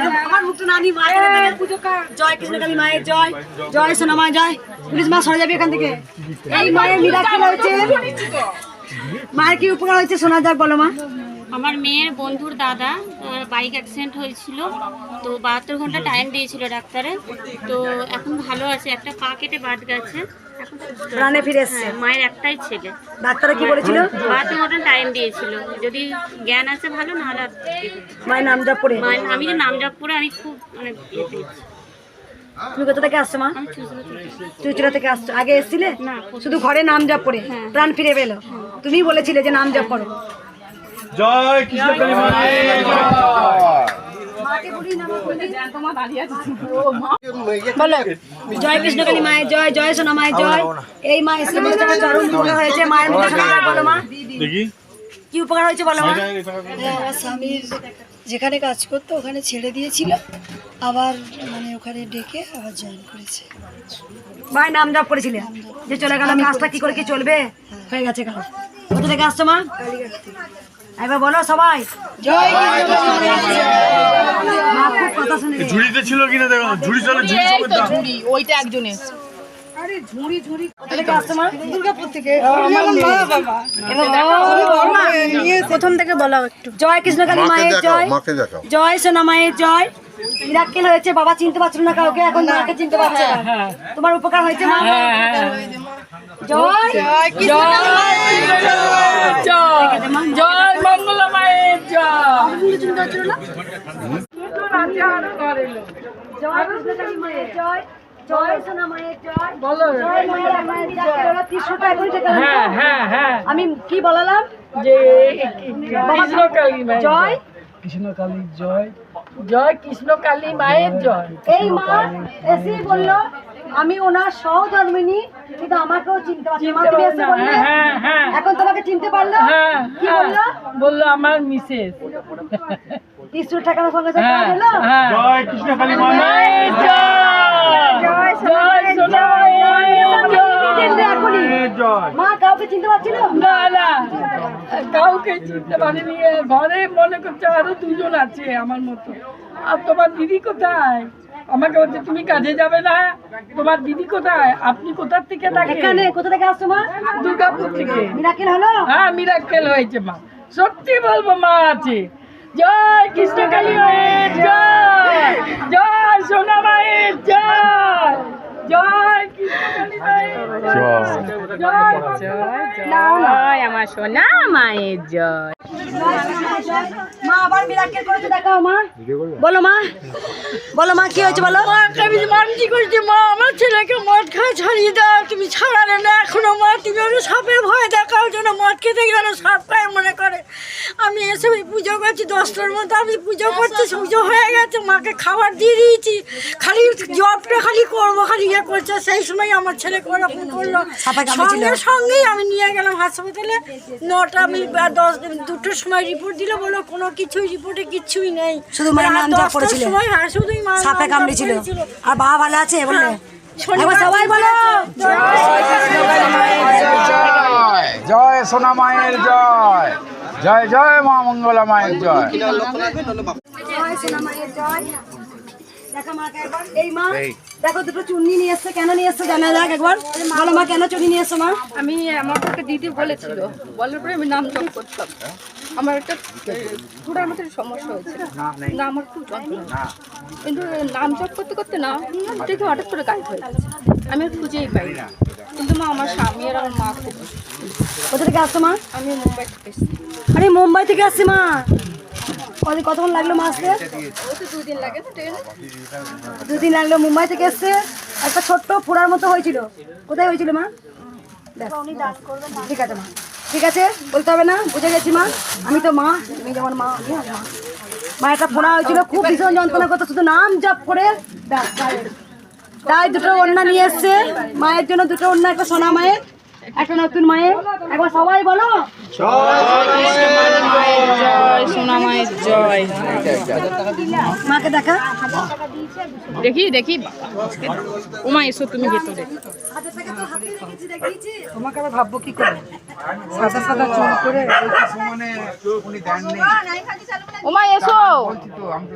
মায়ের আমার মুখটা নানি মায়ের জয় কৃষ্ণকালী মায়ের জয়। জয় জয়। পুলিশ মা সরে যাবে এখান থেকে। এই মায়ের মিরাক্কেল হয়েছে মায়ের কি উপকার হয়েছে শোনা যাক বলো মা। আমার মেয়ের বন্ধুর দাদা বাইক অ্যাক্সিডেন্ট হয়েছিল তো বাহাত্তর ঘণ্টা টাইম দিয়েছিল ডাক্তারে। তো এখন ভালো আছে একটা পা কেটে বাদ গেছে। এখন প্রাণে ফিরে এসছে। হ্যাঁ, মায়ের একটাই ছেলে। ডাক্তাররা কি বলেছিল? বাহাত্তর ঘণ্টা টাইম দিয়েছিল। যদি জ্ঞান আছে ভালো না হলে আর কি করতে। মায়ের নাম জপ করে আমি যে নাম জপ করে আমি খুব মানে ইয়ে পেয়েছি। তুমি কোথা থেকে আসছো মা? থেকে। চুচুড়া থেকে আসছো। আগে এসেছিলে? না শুধু ঘরে নাম জপ করে প্রাণ ফিরে পেল। তুমি বলেছিলে যে নাম জপ করো। জয় কৃষ্ণ কালী জয় কৃষ্ণকালী মায়ের জয় জয় সোনা মায়ের জয়। এই মা এসে চরম হয়েছে মায়ের মুখে শোনা বলো মা। দেখি। কি উপকার হয়েছে বলো মা? আমার স্বামীর যেখানে কাজ করতো ওখানে ছেড়ে দিয়েছিল। আবার মানে ওখানে ডেকে আবার জয়েন করেছে। মায়ের নাম জপ করেছিলে? যে চলে গেল কাজটা কি করে কি চলবে? হয়ে। গেছে কাজ। কোথা থেকে আসছো মা? এবার বলো সবাই। মা খুব কথা শুনে ঝুড়িতে ছিল কিনা দেখো ঝুড়ি চলে ঝুড়ি দাও। ওইটা একজনের। প্রথম থেকে একটু। জয় কৃষ্ণকালী মাকে মায়ের জয়। জয় সোনা মায়ের জয়। মিরাক্কেল হয়েছে বাবা চিনতে পারছিল না কাউকে এখন মাকে চিনতে পারছে না। তোমার উপকার হয়েছে মা। জয় জয় জয় জয় মায়ের জয় জয় জয় জয় হ্যাঁ হ্যাঁ হ্যাঁ আমি কি বলালাম যে কৃষ্ণকালী মায়ের জয়। জয় কৃষ্ণ কালী মায়ের জয়। এই মা এসেই বলল আমি ওনার সহধর্মিনী কিন্তু আমাকেও চিনতে পারছি হ্যাঁ হ্যাঁ এখন তোমাকে চিনতে পারল হ্যাঁ কি হ্যাঁ বলল বলল আমার মিসেস ত্রিশূল ঠাকানোর সঙ্গে সঙ্গে হ্যাঁ বলল হ্যাঁ জয় কৃষ্ণ কালী মায়ের মায়ের জয় জয় সোনা মায়ের চিনতে জয় এখনই জয় মা কাউকে চিনতে পারছিল না না কাউকে চিনতে পারিনি ঘরে মনে করছে আরও দুজন আছে আমার মতো আর তোমার দিদি কোথায় আমাকে বলছে তুমি কাজে যাবে না তোমার দিদি কোথায়? আপনি কোথার থেকে এখানে থাকেন কোথা থেকে আসছো মা? দুর্গাপুর থেকে। মিরাকেল হলো? হ্যাঁ মিরাক্কেল হয়েছে মা। সত্যি বলব মা আছে। জয় কৃষ্ণকালী মায়ের জয়। জয় সোনা মায়ের জয়। জয় কৃষ্ণকালী মায়ের জয়। জয়। জয় আমার সোনা মায়ের জয়। মা আবার মিরাকেল করেছে দেখাও মা। বলো মা। বলো মা কি হয়েছে বলো? আমি মানছি করছি মা আমার ছেলেকে মদ ছাড়িয়ে দাও তুমি ছাড়ালে না এখনও মা তুমি সাপের ভয় দেখাও যেন মদ খেতে গেলে সাপ খায় মনে করে। আমি এসে ওই পুজো করছি দশটার মধ্যে আমি পুজো করছি পুজো হয়ে গেছে মাকে খাবার দিয়ে দিয়েছি। খালি জবটা খালি করব খালি ইয়ে করছে সেই সময় আমার ছেলে করে ফোন করল। সঙ্গে সঙ্গেই আমি নিয়ে গেলাম হাসপাতালে। নটা আমি দশ দুটোর সময় রিপোর্ট দিলে বলো কোনো কিছুই রিপোর্টে কিছুই নেই। শুধু মায়ের নাম জপ করেছিলে? সময় হ্যাঁ শুধুই মা সাপে কামড়েছিল। আর বাবা ভালো আছে? বলে শনিবার একবার সবাই বলো। জয় জয় সোনা মায়ের জয়। জয় জয় মা মঙ্গলা মায়ের জয়। জয় সোনা মায়ের জয়। দেখো মাকে একবার। এই মা দেখো দুটো চুন্নি নিয়ে এসছে। কেন নিয়ে এসছে জানা যাক একবার। বলো মা কেন চুন্নি নিয়ে এসছো মা? আমি আমার দিদি বলেছিল। বলার পরে আমি নাম জপ করতাম। আমার একটা ঘোড়ার মতো সমস্যা হয়েছিল না আমার খুব যন্ত্রণা কিন্তু নাম জপ করতে করতে না দেখে হঠাৎ করে গায়েব হয়ে গেছে। আমি আর খুঁজেই পাই না কিন্তু মা আমার স্বামী আর আমার মা খুব কোথা থেকে আসছো মা? আমি মুম্বাই থেকে এসেছি। আরে মুম্বাই থেকে আসছি মা? কদিন কতক্ষণ লাগল মা আসতে? ও তো দুদিন লাগে দুদিন লাগল মুম্বাই থেকে এসছে। একটা ছোট্ট ফোড়ার মতো হয়েছিল। কোথায় হয়েছিল মা। ঠিক আছে মা। ঠিক আছে? বলতে হবে না? বুঝে গেছি মা। আমি তো মা। তুমি যেমন মা আমি মা। মা একটা ফোড়া হয়েছিল খুব ভীষণ যন্ত্রণা করতো শুধু নাম জপ করে। তাই। দুটো ওড়না নিয়ে এসছে। মায়ের জন্য দুটো অন্য একটা সোনা মায়ের একটা নতুন মায়ের। একবার সবাই বলো। জয় সোনা জয় মাকে দেখা। দেখি দেখি। ওমা এসো তুমি ভেতরে। তোমাকে আবার ভাববো কি করে? সাদা সাদা চুল করে মানে উনি দেননি ওমা এসো। তো আমি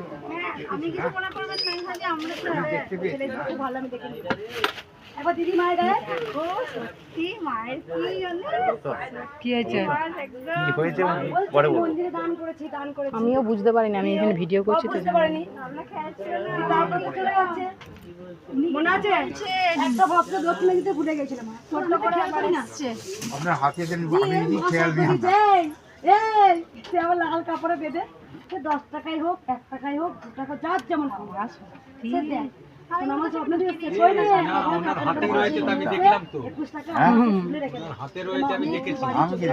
তো ভালো আমি দেখে। একবার দিদি মায়ের গায়ে? কি হয়েছে? বলছি, মন্দিরে দান করেছি দান করেছি। আমিও বুঝতে পারিনি আমি এখানে ভিডিও করছি তো বুঝতে পারিনি। তারপরে তো চলে যাচ্ছে? মনে আছে? একটা ভক্ত দক্ষিণে দিতে ভুলে গেছিলাম ছোট্ট করে খেয়াল না। আপনার হাতে দেন আমি খেয়াল দিই এই এই সে আবার লাল কাপড়ে বেঁধে সে দশ টাকাই হোক এক টাকাই হোক দু টাকা যার যেমন সে দেয়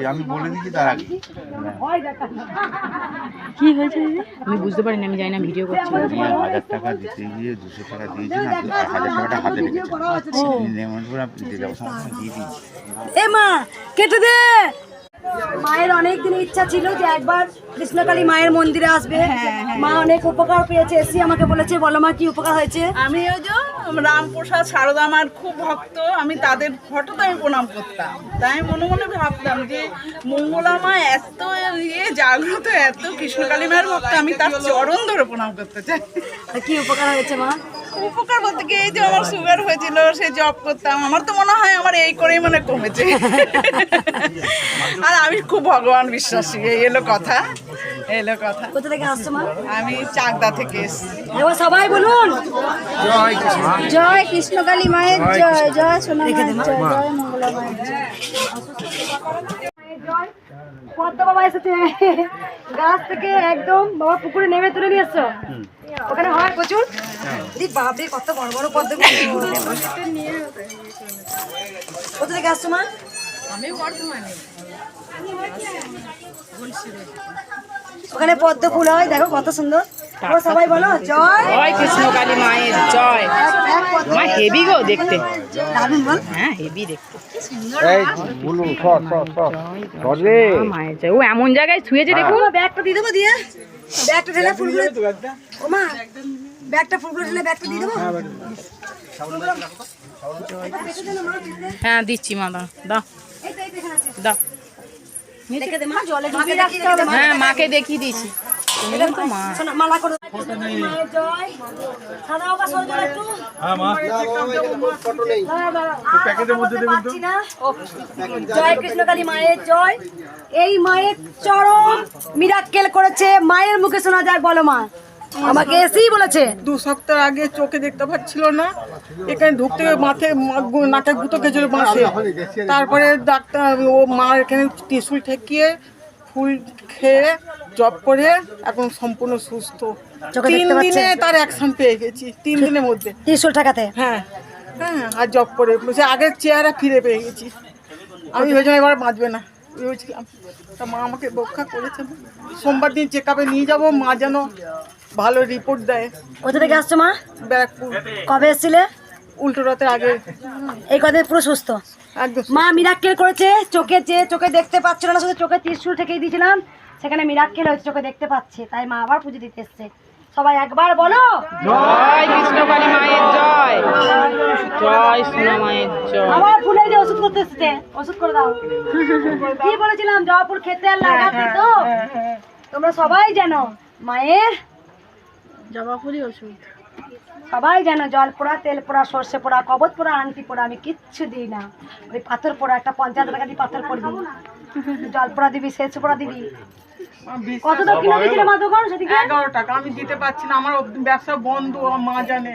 আমি বলে দিচ্ছি তার আগে ভয় দেখাস না। কি হয়েছে আমি বুঝতে পারিনি আমি জানি না ভিডিও করছি হাজার টাকা দিতে গিয়ে দুশো টাকা দিয়েছি হাজার টাকাটা হাতে রেখেছি দিয়ে দিয়ে দিয়েছি এ মা কেটে দে মায়ের অনেক দিন ইচ্ছা ছিল যে একবার কৃষ্ণকালী মায়ের মন্দিরে আসবে। মা অনেক উপকার পেয়েছে। এসি আমাকে বলেছে বলো মা কি উপকার হয়েছে? আমি ওই যে রামপ্রসাদ সারদা আমার খুব ভক্ত। আমি তাদের ফটোতে আমি প্রণাম করতাম। তাই মনে মনে ভাবতাম যে মঙ্গলা মা এত ইয়ে জাগ্রত এত কৃষ্ণকালী মায়ের ভক্ত আমি তার চরণ ধরে প্রণাম করতে চাই। কি উপকার হয়েছে মা? উপকার বলতে কি এই যে আমার সুগার হয়েছিল সে জব করতাম। আমার তো মনে হয় আমার এই করেই মানে কমেছে। আর আমি খুব ভগবান বিশ্বাসী এই এলো কথা এলো কথা। কোথা থেকে আসছো মা? আমি চাকদা থেকে এসেছি। সবাই বলুন। জয় কৃষ্ণকালী মায়ের জয় জয় সোনা মায়ের জয় জয় মঙ্গলা মায়ের জয়। পদ্ম বাবা এসেছে। গাছ থেকে একদম বাবা পুকুরে নেমে তুলে নিয়ে এসছো। ওখানে হয় প্রচুর? দি বাপরে কত বড় বড় পদ্ম কোথা থেকে আসছো মা? ওখানে পদ্ম ফুল হয় দেখো কত সুন্দর। সবাই বলো জয়। জয় কৃষ্ণকালী মায়ের জয়। মা হেভি গো দেখতে। হ্যাঁ হেভি দেখতে। মায়ের জয়। ও এমন জায়গায় শুয়েছে দেখুন। ব্যাগটা দিয়ে দেবো দিয়ে। ব্যাগটা ঢেলে ফুলগুলো ও মা ব্যাগটা ফুলগুলো ঢেলে ব্যাগটা দিয়ে দেবো। ফুলগুলো- এটা রেখে দে না মা, রেখে দে। হ্যাঁ দিচ্ছি মা দা দা দে মা, জলে ডুবিয়ে রাখতে হবে মা। হ্যাঁ মাকে দেখিয়ে দিয়েছি। তুমি তো মা। শোনো, মালা করে জয়। কৃষ্ণ। হ্যাঁ কৃষ্ণকালী মায়ের জয় এই মায়ের চরম মিরাক্কেল করেছে। মায়ের মুখে শোনা যায় বলো মা। আমাকে এসেই বলেছে। দু সপ্তাহ আগে চোখে দেখতে পাচ্ছিল না। এখানে ঢুকতে মাথায় মা- গু- নাকে গুঁতো গেছিল বাঁশে। তারপরে ডাক্তার ও মা এখানে ত্রিশুল ঠেকিয়ে ফুল খেয়ে জব করে এখন সম্পূর্ণ সুস্থ। চোখে তিন দিনে তার অ্যাকশন পেয়ে গেছি তিন দিনের মধ্যে। ত্রিশুল ঠাকাতে? হ্যাঁ। হ্যাঁ আর জব করে। বলছে আগের চেহারা ফিরে পেয়ে গেছি। আমি ভেবেছিলাম এবার বাঁচবে না। ভেবেছিলাম তা মা আমাকে রক্ষা করেছে। সোমবার দিন চেক আপে নিয়ে যাব মা যেন ভালো রিপোর্ট দেয়। কোথা থেকে আসছো মা? ব্যারাকপুর। কবে এসেছিলে? উল্টো রথের আগে। এই কদিন পুরো সুস্থ? মা মিরাক্কেল করেছে চোখে যে চোখে দেখতে পাচ্ছিল না শুধু চোখে ত্রিশুল ঠেকেই দিয়েছিলাম সেখানে মিরাক্কেল হয়েছে চোখে দেখতে পাচ্ছে। তাই মা আবার পুজো দিতে এসছে। সবাই একবার বলো। জয় কৃষ্ণকালী মায়ের জয়। জয় সোনা মায়ের জয়। আবার ফুলে যে ওষুধ করতে এসছে ওষুধ করে দাও। কি বলেছিলাম? জয়পুর খেতে আর লাগাতে তো। তোমরা সবাই জানো মায়ের জবা ফুলি ওষুধ সবাই জানো জল পোড়া তেল পোড়া সর্ষে পোড়া কবত পোড়া আংটি পোড়া আমি কিচ্ছু দিই না। ওই পাথর পোড়া একটা পঞ্চাশ টাকা দিয়ে পাথর পড়বি। জল পোড়া দিবি শেষ পোড়া দিবি। কত দক্ষিণা দিয়েছিল মা দোকান সেদিকে? এগারো টাকা আমি দিতে পারছি না আমার ব্যবসা বন্ধ মা জানে।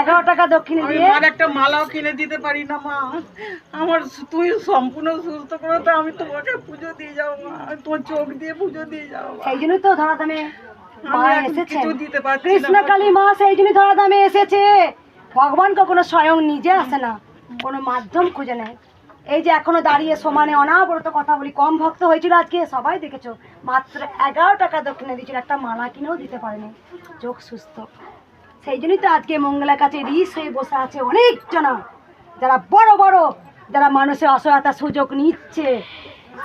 এগারো টাকা দক্ষিণে দিয়ে? মার একটা মালাও কিনে দিতে পারি না মা। আমার তুই সম্পূর্ণ সুস্থ করে তো আমি তোমাকে পুজো দিয়ে যাব মা। আমি তোমার চোখ দিয়ে পুজো দিয়ে যাব। সেই জন্যই তো ধরাধামে। মা এসেছেন কৃষ্ণকালী মা সেই জন্যই ধরাধামে এসেছে। ভগবান কখনো স্বয়ং নিজে আসে না কোনো মাধ্যম খুঁজে নেয়। এই যে এখনও দাঁড়িয়ে সমানে অনাবরত কথা বলি কম ভক্ত হয়েছিল আজকে সবাই দেখেছ। মাত্র এগারো টাকা দক্ষিণে দিয়েছিল একটা মালা কিনেও দিতে পারেনি। চোখ সুস্থ। সেই জন্যই তো আজকে মঙ্গলার কাছে রিস হয়ে বসে আছে অনেক জনা যারা বড় বড় যারা মানুষের অসহায়তা সুযোগ নিচ্ছে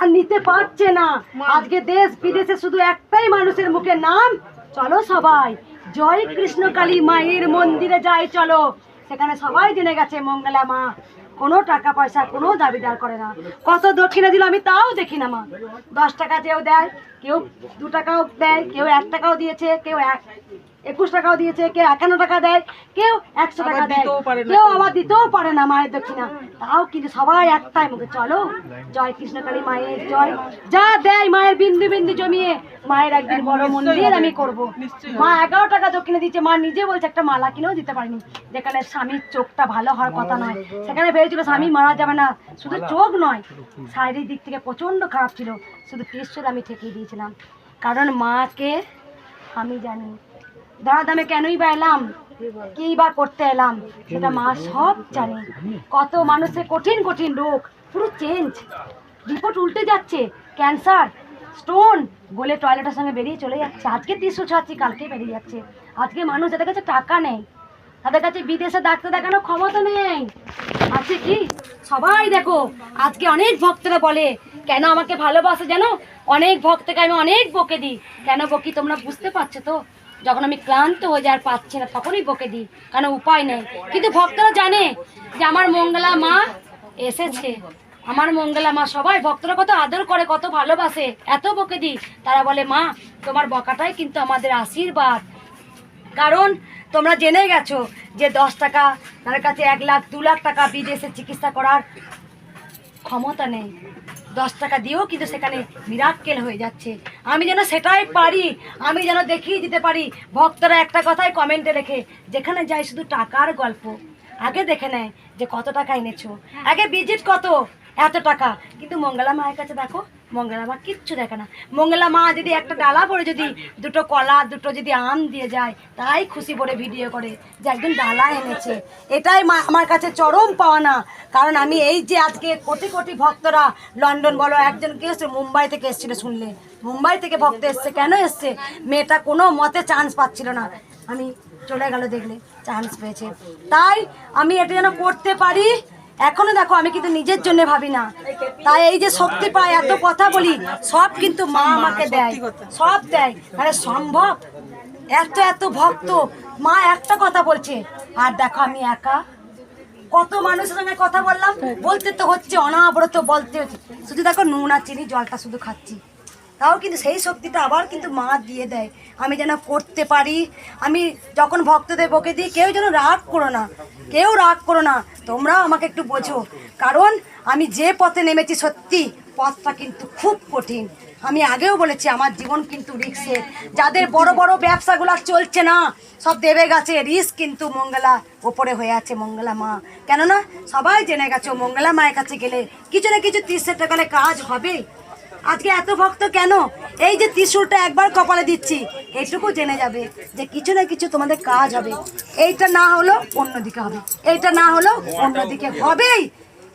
আর নিতে পারছে না। আজকে দেশ বিদেশে শুধু একটাই মানুষের মুখে নাম। চলো সবাই জয় কৃষ্ণ কালী মায়ের মন্দিরে যাই চলো। সেখানে সবাই জেনে গেছে মঙ্গলা মা কোনো টাকা পয়সা কোনো দাবিদার করে না। কত দক্ষিণে দিল আমি তাও দেখি না মা। দশ টাকা যেও দেয় কেউ দু টাকাও দেয় কেউ এক টাকাও দিয়েছে কেউ এক একুশ টাকাও দিয়েছে কেউ একান্ন টাকা দেয় কেউ একশো টাকা দেয়। কেউ আবার দিতেও পারে না মায়ের দক্ষিণা। তাও কিন্তু সবাই একটাই মুখে চলো। জয় কৃষ্ণকালী মায়ের জয়। যা দেয় মায়ের বিন্দু বিন্দু জমিয়ে মায়ের একদিন বড় মন্দির আমি করব। মা এগারো টাকা দক্ষিণে দিচ্ছে মা নিজে বলছে একটা মালা কিনেও দিতে পারিনি। যেখানে স্বামীর চোখটা ভালো হওয়ার কথা নয় সেখানে ভেবেছিল স্বামী মারা যাবে না। শুধু চোখ নয় শারীরিক দিক থেকে প্রচণ্ড খারাপ ছিল। শুধু ত্রিশুল আমি ঠেকিয়ে দিয়েছিলাম। কারণ মাকে আমি জানি দামে কেনই বা এলাম? কি বা করতে এলাম? সেটা মা সব জানে। কত মানুষের কঠিন কঠিন রোগ। পুরো চেঞ্জ রিপোর্ট উল্টে যাচ্ছে। ক্যান্সার স্টোন বলে টয়লেটের সঙ্গে বেরিয়ে চলে যাচ্ছে। আজকে তিনশো ছাড়ছি, কালকে বেরিয়ে যাচ্ছে। আজকে মানুষ যাদের কাছে টাকা নেই, তাদের কাছে বিদেশে ডাক্তার দেখানোর ক্ষমতা নেই। আছে কি? সবাই দেখো, আজকে অনেক ভক্তরা বলে, কেন আমাকে ভালোবাসে জানো? অনেক ভক্তকে আমি অনেক বকে দিই। কেন বকি তোমরা বুঝতে পারছ তো? যখন আমি ক্লান্ত হয়ে যাই আর পাচ্ছি না তখনই বকে দিই কারণ উপায় নেই? কিন্তু ভক্তরা জানে যে আমার মঙ্গলা মা এসেছে। আমার মঙ্গলা মা সবাই ভক্তরা কত আদর করে, কত ভালোবাসে। এত বকে দিই, তারা বলে, মা, তোমার বকাটাই কিন্তু আমাদের আশীর্বাদ। কারণ তোমরা জেনে গেছো যে দশ টাকা তার কাছে এক লাখ, দু লাখ টাকা বিদেশে চিকিৎসা করার ক্ষমতা নেই। দশ টাকা দিয়েও কিন্তু সেখানে মিরাক্কেল হয়ে যাচ্ছে। আমি যেন সেটাই পারি, আমি যেন দেখিয়ে দিতে পারি। ভক্তরা একটা কথাই কমেন্টে রেখে, যেখানে যাই শুধু টাকার গল্প। আগে দেখে নেয় যে কত টাকা এনেছো। আগে ভিজিট কত? এত টাকা। কিন্তু মঙ্গলা মায়ের কাছে দেখো মঙ্গলা মা, কিচ্ছু দেখে না। মঙ্গলা মা যদি একটা ডালা পরে যদি দুটো কলা, দুটো যদি আম দিয়ে যায়, তাই খুশি করে ভিডিও করে যে একজন ডালা এনেছে। এটাই মা আমার কাছে চরম পাওয়া না কারণ আমি এই যে আজকে কোটি কোটি ভক্তরা লন্ডন বলো, একজন কে এসছে মুম্বাই থেকে এসেছিল শুনলে। মুম্বাই থেকে ভক্ত এসছে, কেন এসছে? মেয়েটা কোনো মতে চান্স পাচ্ছিল না। আমি চলে গেল দেখলে চান্স পেয়েছে। তাই আমি এটা যেন করতে পারি এখনও দেখো আমি কিন্তু নিজের জন্য ভাবি না। তাই এই যে শক্তি পাই এত কথা বলি সব কিন্তু মা আমাকে দেয় সব দেয়। আরে সম্ভব? এত এত ভক্ত। মা একটা কথা বলছে আর দেখো আমি একা। কত মানুষের সঙ্গে কথা বললাম বলতে তো হচ্ছে অনাবরত বলতে হচ্ছে। শুধু দেখো নুন আর চিনি জলটা শুধু খাচ্ছি। তাও কিন্তু সেই শক্তিটা আবার কিন্তু মা দিয়ে দেয়। আমি যেন করতে পারি, আমি যখন ভক্তদের বকে দিই, কেউ যেন রাগ করো না, কেউ রাগ করো না, তোমরাও আমাকে একটু বোঝো। কারণ আমি যে পথে নেমেছি সত্যি, পথটা কিন্তু খুব কঠিন। আমি আগেও বলেছি, আমার জীবন কিন্তু রিক্সের যাদের বড় বড় ব্যবসাগুলো চলছে না, সব দেবে গেছে, রিস্ক কিন্তু মঙ্গলা ওপরে হয়ে আছে, মঙ্গলা মা। কেননা, সবাই জেনে গেছে, মঙ্গলা মায়ের কাছে গেলে কিছু না কিছু তিরিশ টাকালে কাজ হবে আজকে এত ভক্ত কেন? এই যে ত্রিশুলটা একবার কপালে দিচ্ছি। এইটুকু জেনে যাবে যে কিছু না কিছু তোমাদের কাজ হবে। এইটা না হলো অন্যদিকে হবে। এইটা না হলো অন্যদিকে হবেই।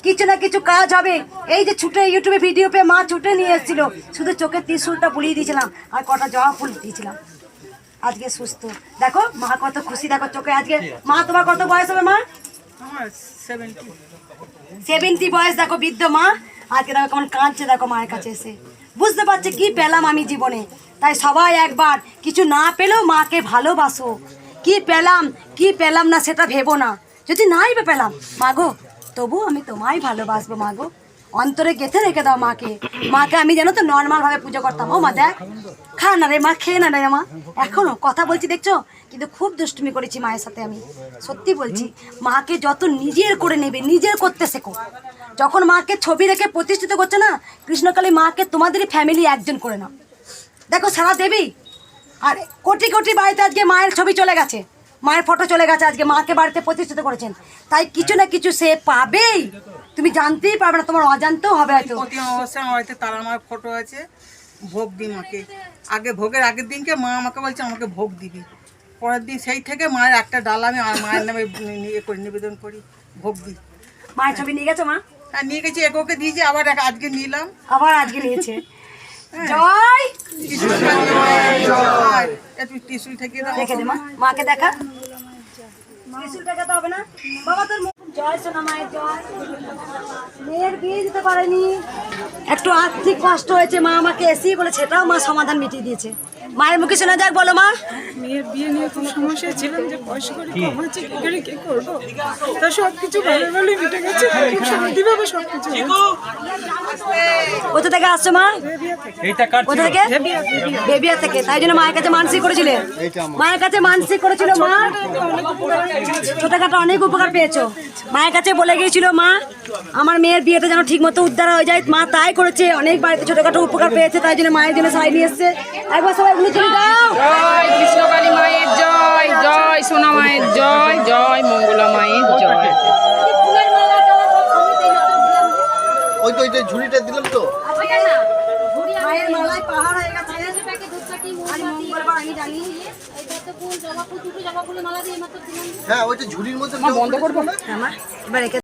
কিছু না কিছু কাজ হবে। এই যে ছুটে ইউটিউবে ভিডিও পেয়ে মা ছুটে নিয়ে এসেছিল। শুধু চোখে ত্রিশুলটা বুলিয়ে দিয়েছিলাম আর কটা জবা ফুল দিয়েছিলাম। আজকে সুস্থ। দেখো মা কত খুশি। দেখো চোখে আজকে মা তোমার কত বয়স হবে মা? সেভেন্টি বয়স। দেখো বৃদ্ধ মা। আজকে দেখো কেমন কাঁদছে দেখো মায়ের কাছে এসে। বুঝতে পারছে কি পেলাম আমি জীবনে। তাই সবাই একবার কিছু না পেলেও মাকে ভালোবাসো। কি পেলাম কি পেলাম না সেটা ভেবো না। যদি নাই বা পেলাম মাগো তবু আমি তোমায় ভালোবাসবো মাগো অন্তরে গেঁথে রেখে দাও মাকে। মাকে আমি যেন তো নর্মাল ভাবে পুজো করতাম। ও মা, দেখ, খা না রে মা, খেয়ে না রে মা। এখনও কথা বলছি, দেখছ? কিন্তু খুব দুষ্টুমি করেছি মায়ের সাথে আমি। সত্যি বলছি, মাকে যত নিজের করে নেবে, নিজের করতে শেখো। যখন মাকে ছবি রেখে প্রতিষ্ঠিত করছে না, কৃষ্ণকালী মাকে তোমাদেরই ফ্যামিলি একজন করে নাও। দেখো, সারা দেবী, আর কোটি কোটি বাড়িতে আজকে মায়ের ছবি চলে গেছে। মায়ের ফটো চলে গেছে আজকে, মাকে বাড়িতে প্রতিষ্ঠিত করেছেন। তাই কিছু না কিছু সে পাবেই। তুমি জানতেই পারবে না তোমার অজান্তেও হবে হয়তো। প্রতি অমাবস্যায় আমার বাড়িতে তারা মার ফটো আছে ভোগ দিই মাকে আগে ভোগের আগের দিনকে মা আমাকে বলছে আমাকে ভোগ দিবি। পরের দিন সেই থেকে মায়ের একটা ডাল আমি আর মায়ের নামে নিয়ে করি নিবেদন করি ভোগ দিই। মায়ের ছবি নিয়ে গেছো মা? আর নিয়ে গেছি এককে দিয়েছি আবার আজকে নিলাম। আবার আজকে নিয়েছে। জয়! আর একটু টিসুল থেকে মাকে দেখা। না? বাবা, তোর সোনা মায়ের মেয়ের বিয়ে দিতে পারেনি। একটু আর্থিক কষ্ট হয়েছে, মা আমাকে এসেই বলে সেটাও মা সমাধান মিটিয়ে দিয়েছে। মায়ের মুখে শোনা যাক বলো মা। মেয়ের বিয়ে নিয়ে খুব সমস্যা ছিলাম যে পয়সা করে কমাচ্ছি কি করে কি করব? তা সব কিছু ভালো ভালো মিটে গেছে খুব শান্তিভাবে সব কিছু কোথা থেকে আসছো মা? কোথা থেকে? বেবিয়া থেকে। তাই জন্য মায়ের কাছে মানসিক করেছিলে? মায়ের কাছে মানসিক করেছিল মা? ছোটখাটো অনেক উপকার পেয়েছ। মায়ের কাছে বলে গিয়েছিল মা আমার মেয়ের বিয়েটা যেন ঠিক মতো উদ্ধার হয়ে যায়। মা তাই করেছে। অনেক বাড়িতে ছোটখাটো উপকার পেয়েছে তাই জন্য মায়ের জন্য শাড়ি নিয়ে এসছে। একবার সবাই এগুলো চলে দাও জয় কৃষ্ণকালী মায়ের জয় জয় সোনা মায়ের জয় জয় মঙ্গলা মায়ের জয়। ওই তো ওই ঝুড়িটা দিলাম তো। মায়ের মালায় পাহাড় হয়ে গেছে। আজ মঙ্গলবার আমি জানি। হ্যাঁ ওই ঝুড়ির মধ্যে বন্ধ করব? হ্যাঁ এবার রেখে